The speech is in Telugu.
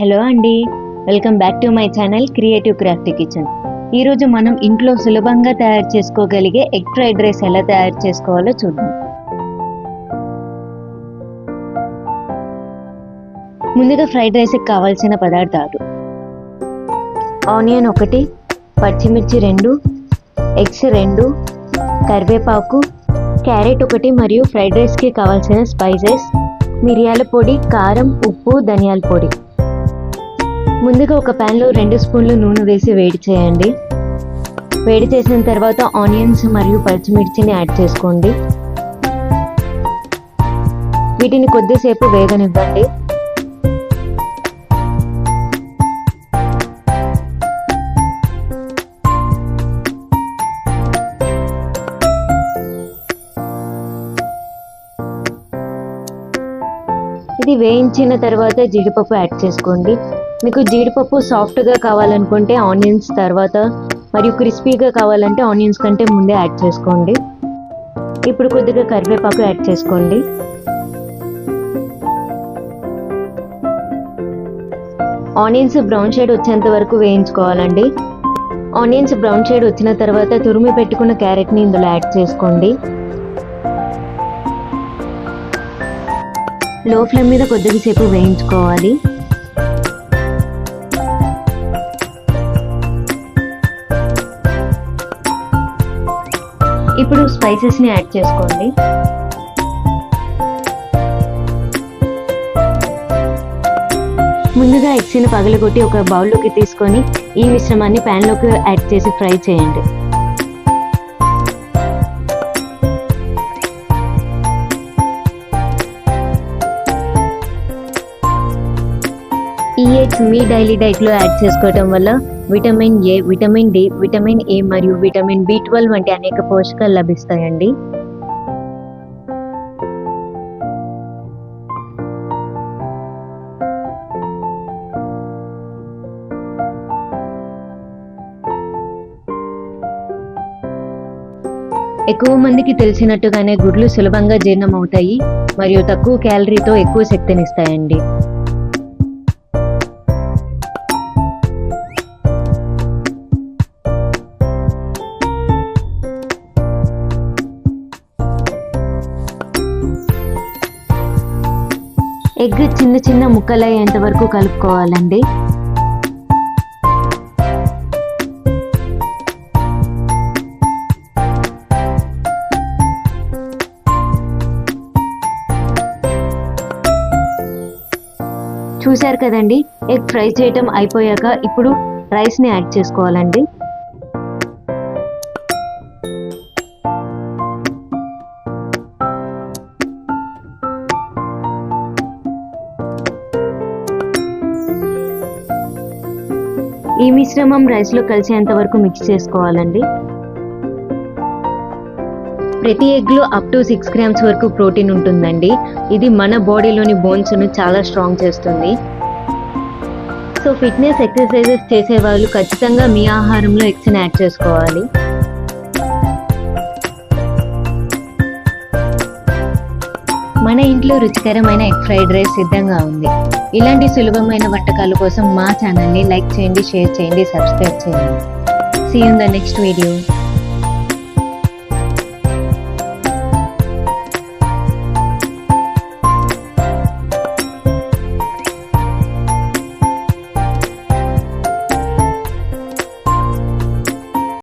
హలో అండి welcome back to my channel creative craft kitchen. ఈరోజు మనం ఇంట్లో సులభంగా తయారు చేసుకోగలిగే ఎగ్ ఫ్రైడ్ రైస్ ఎలా తయారు చేసుకోవాలో చూద్దాం. ముందుగా ఫ్రైడ్ రైస్కి కావాల్సిన పదార్థాలు. ఆనియన్ ఒకటి పచ్చిమిర్చి రెండు ఎగ్స్ రెండు కరివేపాకు క్యారెట్ ఒకటి మరియు ఫ్రైడ్ రైస్కి కావాల్సిన స్పైసెస్ మిరియాల పొడి కారం ఉప్పు ధనియాల పొడి. ముందుగా ఒక ప్యాన్లో రెండు స్పూన్లు నూనె వేసి వేడి చేయండి. వేడి చేసిన తర్వాత ఆనియన్స్ మరియు పచ్చిమిర్చిని యాడ్ చేసుకోండి. వీటిని కొద్దిసేపు వేగనివ్వండి. ఇది వేయించిన తర్వాత జీడిపప్పు యాడ్ చేసుకోండి. మీకు జీడిపప్పు సాఫ్ట్గా కావాలనుకుంటే ఆనియన్స్ తర్వాత మరియు క్రిస్పీగా కావాలంటే ఆనియన్స్ కంటే ముందే యాడ్ చేసుకోండి. ఇప్పుడు కొద్దిగా కరివేపాకు యాడ్ చేసుకోండి. ఆనియన్స్ బ్రౌన్ షేడ్ వచ్చేంత వరకు వేయించుకోవాలండి. ఆనియన్స్ బ్రౌన్ షేడ్ వచ్చిన తర్వాత తురిమి పెట్టుకున్న క్యారెట్ని ఇందులో యాడ్ చేసుకోండి. లో ఫ్లేమ్ మీద కొద్దిసేపు వేయించుకోవాలి. స్పైసెస్ని యాడ్ చేసుకోండి. ముందుగా ఎగ్స్ని పగలగొట్టి ఒక బౌల్లోకి తీసుకొని ఈ మిశ్రమాన్ని ప్యాన్లోకి యాడ్ చేసి ఫ్రై చేయండి. ఈ ఎగ్స్ మీ డైలీ డైట్లో యాడ్ చేసుకోవటం వల్ల vitamin A vitamin D vitamin A మరియు విటమిన్ బి ట్వెల్వ్ వంటి అనేక పోషకాలు లభిస్తాయండి. ఎక్కువ మందికి తెలిసినట్టుగానే గుడ్లు సులభంగా జీర్ణం అవుతాయి మరియు తక్కువ క్యాలరీతో ఎక్కువ శక్తినిస్తాయండి ఎగ్ చిన్న చిన్న ముక్కలయ్యేంత వరకు కలుపుకోవాలండి. చూశారు కదండి ఎగ్ ఫ్రై చేయటం అయిపోయాక ఇప్పుడు రైస్ని యాడ్ చేసుకోవాలండి. ఈ మిశ్రమం రైస్లో కలిసేంత వరకు మిక్స్ చేసుకోవాలండి. ప్రతి ఎగ్లో అప్ టు సిక్స్ గ్రామ్స్ వరకు ప్రోటీన్ ఉంటుందండి. ఇది మన బాడీలోని బోన్స్ను చాలా స్ట్రాంగ్ చేస్తుంది. సో ఫిట్నెస్ ఎక్సర్సైజెస్ చేసే వాళ్ళు ఖచ్చితంగా మీ ఆహారంలో ఎగ్స్ని యాడ్ చేసుకోవాలి. మన ఇంట్లో రుచికరమైన ఎగ్ ఫ్రైడ్ రైస్ సిద్ధంగా ఉంది. ఇలాంటి సులభమైన వంటకాల కోసం మా ఛానల్ని లైక్ చేయండి షేర్ చేయండి సబ్స్క్రైబ్ చేయండి. See in the next video